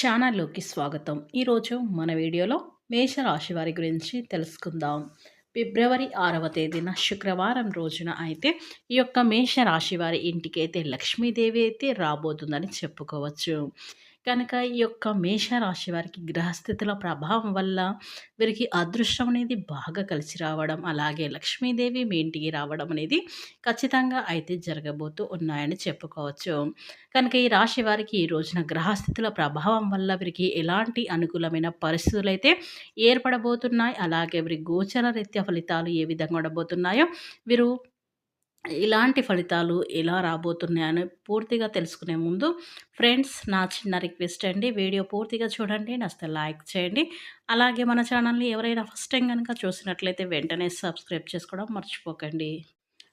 ఛానల్లోకి స్వాగతం. ఈరోజు మన వీడియోలో మేషరాశి వారి గురించి తెలుసుకుందాం. ఫిబ్రవరి ఆరవ తేదీన శుక్రవారం రోజున అయితే ఈ యొక్క మేషరాశి వారి ఇంటికి అయితే లక్ష్మీదేవి అయితే రాబోతుందని చెప్పుకోవచ్చు. కనుక ఈ యొక్క మేషరాశి వారికి గ్రహస్థితుల ప్రభావం వల్ల వీరికి అదృష్టం అనేది బాగా కలిసి రావడం అలాగే లక్ష్మీదేవి మీ ఇంటికి రావడం అనేది ఖచ్చితంగా అయితే జరగబోతూ ఉన్నాయని చెప్పుకోవచ్చు. కనుక ఈ రాశి వారికి ఈ రోజున గ్రహస్థితుల ప్రభావం వల్ల వీరికి ఎలాంటి అనుకూలమైన పరిస్థితులు అయితే ఏర్పడబోతున్నాయి అలాగే వీరి గోచర రీత్యా ఫలితాలు ఏ విధంగా ఉండబోతున్నాయో వీరు ఇలాంటి ఫలితాలు ఎలా రాబోతున్నాయని పూర్తిగా తెలుసుకునే ముందు ఫ్రెండ్స్ నా చిన్న రిక్వెస్ట్ అండి. వీడియో పూర్తిగా చూడండి నచ్చితే లైక్ చేయండి. అలాగే మన ఛానల్ని ఎవరైనా ఫస్ట్ టైం కనుక చూసినట్లయితే వెంటనే సబ్స్క్రైబ్ చేసుకోవడం మర్చిపోకండి.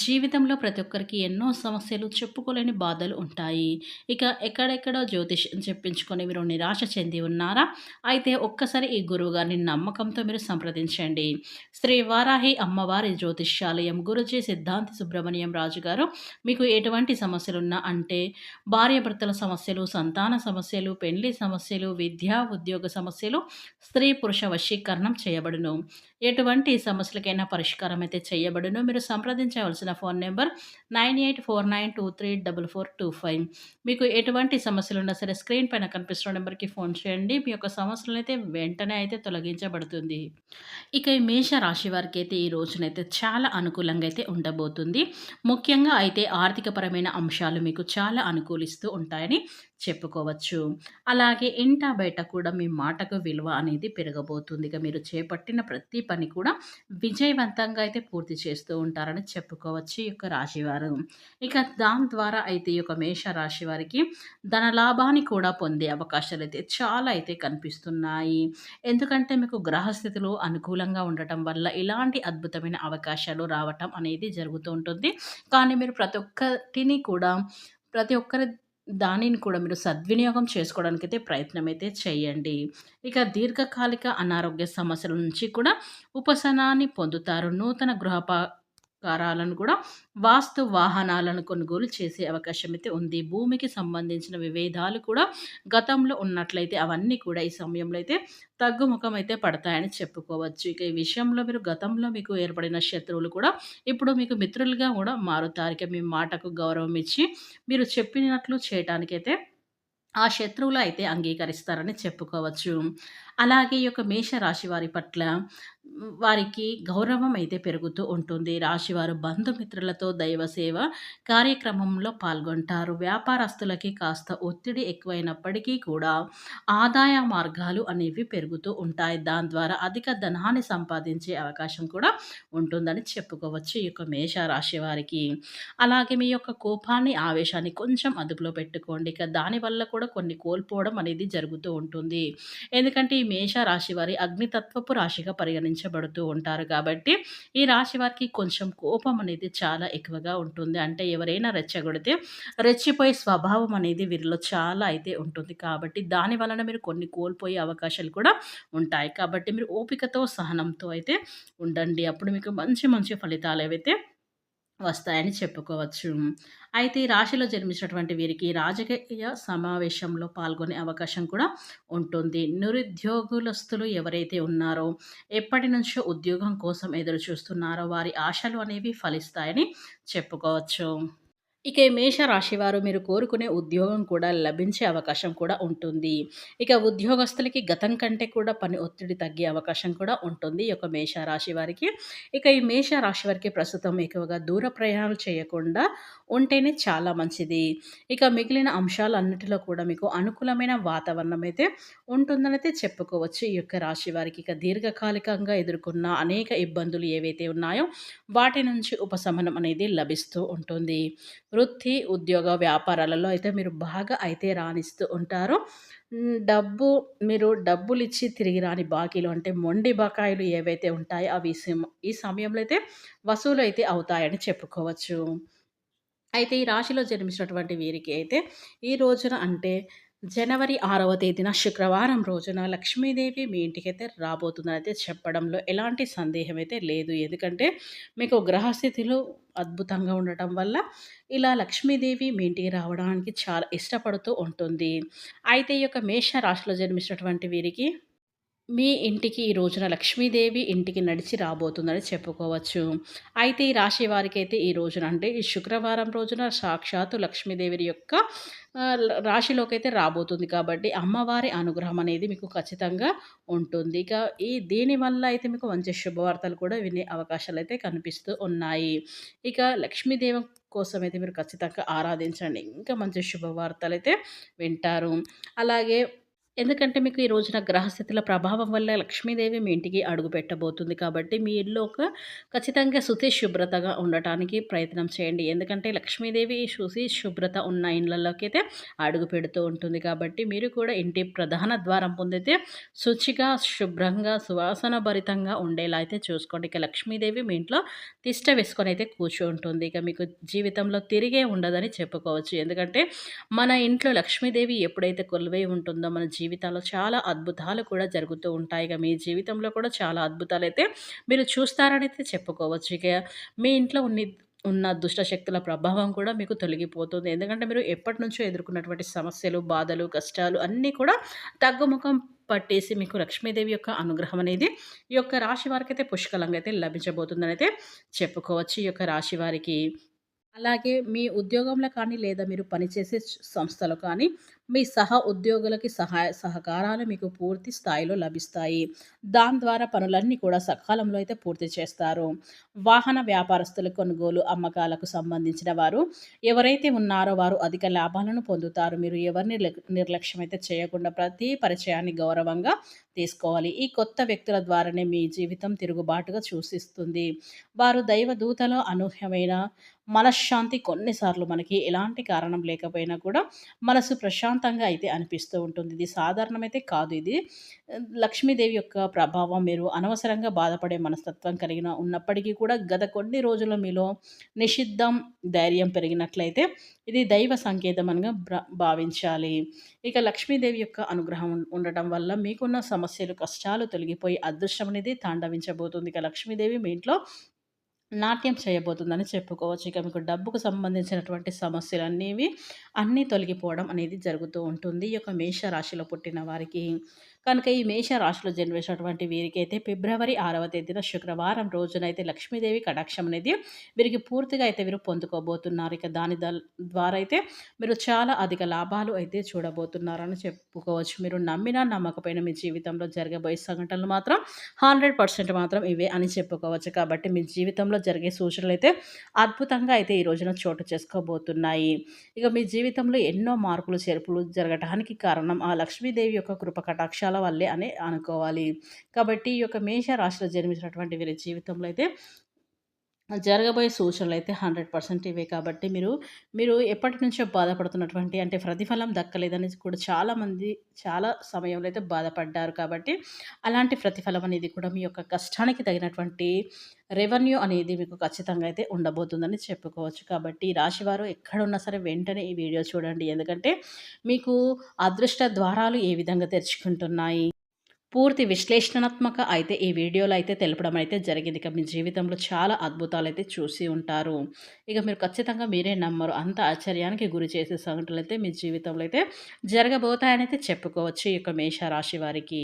జీవితంలో ప్రతి ఒక్కరికి ఎన్నో సమస్యలు చెప్పుకోలేని బాధలు ఉంటాయి. ఇక ఎక్కడెక్కడో జ్యోతిష్యం చెప్పించుకొని మీరు నిరాశ చెంది ఉన్నారా? అయితే ఒక్కసారి ఈ గురువుగారిని నమ్మకంతో మీరు సంప్రదించండి. శ్రీ వారాహి అమ్మవారి జ్యోతిష్యాలయం గురుజీ సిద్ధాంతి సుబ్రహ్మణ్యం రాజు గారు మీకు ఎటువంటి సమస్యలున్నా అంటే భార్యాభర్తల సమస్యలు సంతాన సమస్యలు పెళ్ళి సమస్యలు విద్యా ఉద్యోగ సమస్యలు స్త్రీ పురుష వశీకరణం చేయబడును. ఎటువంటి సమస్యలకైనా పరిష్కారం అయితే చేయబడును. మీరు సంప్రదించవలసిన phone number nine eight four nine two three double four two five. మీకు ఎటువంటి సమస్యలు ఉన్నా సరే స్క్రీన్ పైన కనిపిస్తున్న నెంబర్కి ఫోన్ చేయండి. మీ యొక్క సమస్యలను అయితే వెంటనే అయితే తొలగించబడుతుంది. ఇక ఈ మేష రాశి వారికి అయితే ఈ రోజునైతే చాలా అనుకూలంగా అయితే ఉండబోతుంది. ముఖ్యంగా అయితే ఆర్థికపరమైన అంశాలు మీకు చాలా అనుకూలిస్తూ ఉంటాయని చెప్పుకోవచ్చు. అలాగే ఇంటా బయట కూడా మీ మాటకు విలువ అనేది పెరగబోతుంది. ఇక మీరు చేపట్టిన ప్రతి పని కూడా విజయవంతంగా అయితే పూర్తి చేస్తూ ఉంటారని చెప్పుకోవచ్చు ఈ యొక్క రాశివారు. ఇక దాని ద్వారా అయితే ఈ యొక్క మేష రాశి వారికి ధన లాభాన్ని కూడా పొందే అవకాశాలు అయితే చాలా అయితే కనిపిస్తున్నాయి. ఎందుకంటే మీకు గ్రహస్థితులు అనుకూలంగా ఉండటం వల్ల ఇలాంటి అద్భుతమైన అవకాశాలు రావటం అనేది జరుగుతూ ఉంటుంది. కానీ మీరు ప్రతి ఒక్కటిని కూడా ప్రతి ఒక్కరి దానిని కూడా మీరు సద్వినియోగం చేసుకోవడానికైతే ప్రయత్నం అయితే చేయండి. ఇక దీర్ఘకాలిక అనారోగ్య సమస్యల నుంచి కూడా ఉపశనాన్ని పొందుతారు. నూతన గృహప కారాలను కూడా వాస్తు వాహనాలను కొనుగోలు చేసే అవకాశం అయితే ఉంది. భూమికి సంబంధించిన విభేదాలు కూడా గతంలో ఉన్నట్లయితే అవన్నీ కూడా ఈ సమయంలో అయితే తగ్గుముఖం అయితే పడతాయని చెప్పుకోవచ్చు. ఇక ఈ విషయంలో మీరు గతంలో మీకు ఏర్పడిన శత్రువులు కూడా ఇప్పుడు మీకు మిత్రులుగా కూడా మారుతారు. ఇక మీ మాటకు గౌరవం ఇచ్చి మీరు చెప్పినట్లు చేయటానికైతే ఆ శత్రువులు అయితే అంగీకరిస్తారని చెప్పుకోవచ్చు. అలాగే ఈ యొక్క మేషరాశి వారి పట్ల వారికి గౌరవం అయితే పెరుగుతూ ఉంటుంది. రాశివారు బంధుమిత్రులతో దైవ సేవ కార్యక్రమంలో పాల్గొంటారు. వ్యాపారస్తులకి కాస్త ఒత్తిడి ఎక్కువైనప్పటికీ కూడా ఆదాయ మార్గాలు అనేవి పెరుగుతూ ఉంటాయి. దాని ద్వారా అధిక ధనాన్ని సంపాదించే అవకాశం కూడా ఉంటుందని చెప్పుకోవచ్చు ఈ యొక్క మేష రాశి వారికి. అలాగే మీ యొక్క కోపాన్ని ఆవేశాన్ని కొంచెం అదుపులో పెట్టుకోండి. ఇక దానివల్ల కూడా కొన్ని కోల్పోవడం అనేది జరుగుతూ ఉంటుంది. ఎందుకంటే ఈ మేష రాశి వారి అగ్నితత్వపు రాశిగా పరిగణించబడుతూ ఉంటారు కాబట్టి ఈ రాశి వారికి కొంచెం కోపం అనేది చాలా ఎక్కువగా ఉంటుంది. అంటే ఎవరైనా రెచ్చగొడితే రెచ్చిపోయే స్వభావం అనేది వీరిలో చాలా అయితే ఉంటుంది. కాబట్టి దాని వలన మీరు కొన్ని కోల్పోయే అవకాశాలు కూడా ఉంటాయి. కాబట్టి మీరు ఓపికతో సహనంతో అయితే ఉండండి. అప్పుడు మీకు మంచి మంచి ఫలితాలు ఏవైతే వస్తాయని చెప్పుకోవచ్చు. అయితే ఈ రాశిలో జన్మించినటువంటి వీరికి రాజకీయ సమావేశంలో పాల్గొనే అవకాశం కూడా ఉంటుంది. నిరుద్యోగులస్తులు ఎవరైతే ఉన్నారో ఎప్పటి నుంచో ఉద్యోగం కోసం ఎదురు చూస్తున్నారో వారి ఆశలు అనేవి ఫలిస్తాయని చెప్పుకోవచ్చు. ఇక ఈ మేషరాశి వారు మీరు కోరుకునే ఉద్యోగం కూడా లభించే అవకాశం కూడా ఉంటుంది. ఇక ఉద్యోగస్తులకి గతం కంటే కూడా పని ఒత్తిడి తగ్గే అవకాశం కూడా ఉంటుంది ఈ యొక్క మేషరాశి వారికి. ఇక ఈ మేషరాశి వారికి ప్రస్తుతం ఎక్కువగా దూర ప్రయాణాలు చేయకుండా ఉంటేనే చాలా మంచిది. ఇక మిగిలిన అంశాలన్నిటిలో కూడా మీకు అనుకూలమైన వాతావరణం అయితే ఉంటుందని అయితే చెప్పుకోవచ్చు. ఈ యొక్క రాశి వారికి ఇక దీర్ఘకాలికంగా ఎదుర్కొన్న అనేక ఇబ్బందులు ఏవైతే ఉన్నాయో వాటి నుంచి ఉపశమనం అనేది లభిస్తూ ఉంటుంది. వృత్తి ఉద్యోగ వ్యాపారాలలో అయితే మీరు బాగా అయితే రాణిస్తూ ఉంటారు. డబ్బు మీరు డబ్బులు ఇచ్చి తిరిగి రాని బాకీలు అంటే మొండి బకాయిలు ఏవైతే ఉంటాయో అవి ఈ సమయంలో అయితే వసూలు అయితే అవుతాయని చెప్పుకోవచ్చు. అయితే ఈ రాశిలో జన్మించినటువంటి వీరికి అయితే ఈ రోజున అంటే జనవరి ఆరవ తేదీన శుక్రవారం రోజున లక్ష్మీదేవి మీ ఇంటికైతే రాబోతుందని అయితే చెప్పడంలో ఎలాంటి సందేహం అయితే లేదు. ఎందుకంటే మీకు గ్రహస్థితిలో అద్భుతంగా ఉండటం వల్ల ఇలా లక్ష్మీదేవి మీ ఇంటికి రావడానికి చాలా ఇష్టపడుతూ ఉంటుంది. అయితే ఈ యొక్క మేష రాశిలో జన్మించినటువంటి వీరికి మీ ఇంటికి ఈ రోజున లక్ష్మీదేవి ఇంటికి నడిచి రాబోతుందని చెప్పుకోవచ్చు. అయితే ఈ రాశి వారికి అయితే ఈ రోజున అంటే ఈ శుక్రవారం రోజున సాక్షాత్తు లక్ష్మీదేవి యొక్క రాశిలోకి అయితే రాబోతుంది కాబట్టి అమ్మవారి అనుగ్రహం అనేది మీకు ఖచ్చితంగా ఉంటుంది. ఇక ఈ దీనివల్ల అయితే మీకు మంచి శుభవార్తలు కూడా వినే అవకాశాలు అయితే కనిపిస్తూ ఉన్నాయి. ఇక లక్ష్మీదేవి కోసం అయితే మీరు ఖచ్చితంగా ఆరాధించండి. ఇంకా మంచి శుభవార్తలు అయితే వింటారు. అలాగే ఎందుకంటే మీకు ఈ రోజున గ్రహస్థితుల ప్రభావం వల్ల లక్ష్మీదేవి మీ ఇంటికి అడుగు పెట్టబోతుంది కాబట్టి మీ ఇల్లు ఒక ఖచ్చితంగా శుతి శుభ్రతగా ఉండటానికి ప్రయత్నం చేయండి. ఎందుకంటే లక్ష్మీదేవి శుచి శుభ్రత ఉన్న ఇళ్ళలోకి అయితే అడుగు పెడుతూ ఉంటుంది కాబట్టి మీరు కూడా ఇంటి ప్రధాన ద్వారం పొందితే శుచిగా శుభ్రంగా సువాసన భరితంగా ఉండేలా అయితే చూసుకోండి. ఇక లక్ష్మీదేవి మీ ఇంట్లో తిష్ట వేసుకొని అయితే కూర్చుంటుంది. ఇక మీకు జీవితంలో తిరిగే ఉండదని చెప్పుకోవచ్చు. ఎందుకంటే మన ఇంట్లో లక్ష్మీదేవి ఎప్పుడైతే కొలువై ఉంటుందో మన జీవితాల్లో చాలా అద్భుతాలు కూడా జరుగుతూ ఉంటాయి. ఇక మీ జీవితంలో కూడా చాలా అద్భుతాలు అయితే మీరు చూస్తారని అయితే చెప్పుకోవచ్చు. ఇక మీ ఇంట్లో ఉన్ని ఉన్న దుష్టశక్తుల ప్రభావం కూడా మీకు తొలగిపోతుంది. ఎందుకంటే మీరు ఎప్పటి నుంచో ఎదుర్కొన్నటువంటి సమస్యలు బాధలు కష్టాలు అన్నీ కూడా తగ్గుముఖం పట్టేసి మీకు లక్ష్మీదేవి యొక్క అనుగ్రహం అనేది ఈ యొక్క రాశి వారికి అయితే పుష్కలంగా అయితే లభించబోతుందని అయితే చెప్పుకోవచ్చు. ఈ యొక్క రాశి వారికి అలాగే మీ ఉద్యోగంలో కానీ లేదా మీరు పనిచేసే సంస్థలో కానీ మీ సహ ఉద్యోగులకి సహాయ సహకారాలు మీకు పూర్తి స్థాయిలో లభిస్తాయి. దాని ద్వారా పనులన్నీ కూడా సకాలంలో అయితే పూర్తి చేస్తారు. వాహన వ్యాపారస్తుల కొనుగోలు అమ్మకాలకు సంబంధించిన వారు ఎవరైతే ఉన్నారో వారు అధిక లాభాలను పొందుతారు. మీరు ఎవరిని నిర్లక్ష్యం అయితే చేయకుండా ప్రతి పరిచయాన్ని గౌరవంగా తీసుకోవాలి. ఈ కొత్త వ్యక్తుల ద్వారానే మీ జీవితం తిరుగుబాటుగా చూసిస్తుంది వారు దైవ దూతలో అనూహ్యమైన మనశ్శాంతి కొన్నిసార్లు మనకి ఎలాంటి కారణం లేకపోయినా కూడా మనసు ప్రశాంతంగా అయితే అనిపిస్తూ ఉంటుంది. ఇది సాధారణమైతే కాదు ఇది. లక్ష్మీదేవి యొక్క ప్రభావం మీరు అనవసరంగా బాధపడే మనస్తత్వం కలిగిన ఉన్నప్పటికీ కూడా గత కొన్ని రోజుల మీలో నిషిద్ధం ధైర్యం పెరిగినట్లయితే ఇది దైవ సంకేతం అనగా భావించాలి. ఇక లక్ష్మీదేవి యొక్క అనుగ్రహం ఉండటం వల్ల మీకున్న సమస్యలు కష్టాలు తొలగిపోయి అదృష్టం అనేది తాండవించబోతుంది. ఇక లక్ష్మీదేవి మీ ఇంట్లో నాట్యం చేయబోతుందని చెప్పుకోవచ్చు. ఇక మీకు డబ్బుకు సంబంధించినటువంటి సమస్యలు అనేవి అన్నీ తొలగిపోవడం అనేది జరుగుతూ ఉంటుంది. ఈ యొక్క మేష రాశిలో పుట్టిన వారికి కనుక ఈ మేష రాశిలో జన్మించినటువంటి వీరికైతే ఫిబ్రవరి ఆరవ తేదీన శుక్రవారం రోజునైతే లక్ష్మీదేవి కటాక్షం అనేది వీరికి పూర్తిగా అయితే వీరు పొందుకోబోతున్నారు. ఇక దాని ద్వారా అయితే మీరు చాలా అధిక లాభాలు అయితే చూడబోతున్నారని చెప్పుకోవచ్చు. మీరు నమ్మినా నమ్మకపోయినా మీ జీవితంలో జరగబోయే సంఘటనలు మాత్రం హండ్రెడ్ పర్సెంట్ మాత్రం ఇవే అని చెప్పుకోవచ్చు. కాబట్టి మీ జీవితంలో జరిగే సూచనలు అయితే అద్భుతంగా అయితే ఈ రోజున చోటు చేసుకోబోతున్నాయి. ఇక మీ జీవితంలో ఎన్నో మార్పులు చేర్పులు జరగటానికి కారణం ఆ లక్ష్మీదేవి యొక్క కృప కటాక్షాలు కష్టాల వల్లే అని అనుకోవాలి. కాబట్టి ఈ యొక్క మేష రాశిలో జన్మించినటువంటి వీరి జీవితంలో అయితే జరగబోయే సూచనలు అయితే హండ్రెడ్ పర్సెంట్ ఇవే. కాబట్టి మీరు మీరు ఎప్పటి నుంచో బాధపడుతున్నటువంటి అంటే ప్రతిఫలం దక్కలేదని కూడా చాలామంది చాలా సమయంలో అయితే బాధపడ్డారు. కాబట్టి అలాంటి ప్రతిఫలం అనేది కూడా మీ యొక్క కష్టానికి తగినటువంటి రెవెన్యూ అనేది మీకు ఖచ్చితంగా అయితే ఉండబోతుందని చెప్పుకోవచ్చు. కాబట్టి రాశివారు ఎక్కడున్నా సరే వెంటనే ఈ వీడియో చూడండి. ఎందుకంటే మీకు అదృష్ట ద్వారాలు ఏ విధంగా తెరుచుకుంటున్నాయి? పూర్తి విశ్లేషణాత్మక అయితే ఈ వీడియోలో అయితే తెలపడం అయితే జరిగింది. ఇక మీ జీవితంలో చాలా అద్భుతాలు అయితే చూసి ఉంటారు. ఇక మీరు ఖచ్చితంగా మీరే నమ్మరు. అంత ఆశ్చర్యానికి గురి చేసే సంఘటనలు అయితే మీ జీవితంలో అయితే జరగబోతాయని అయితే చెప్పుకోవచ్చు ఈ యొక్క మేషరాశి వారికి.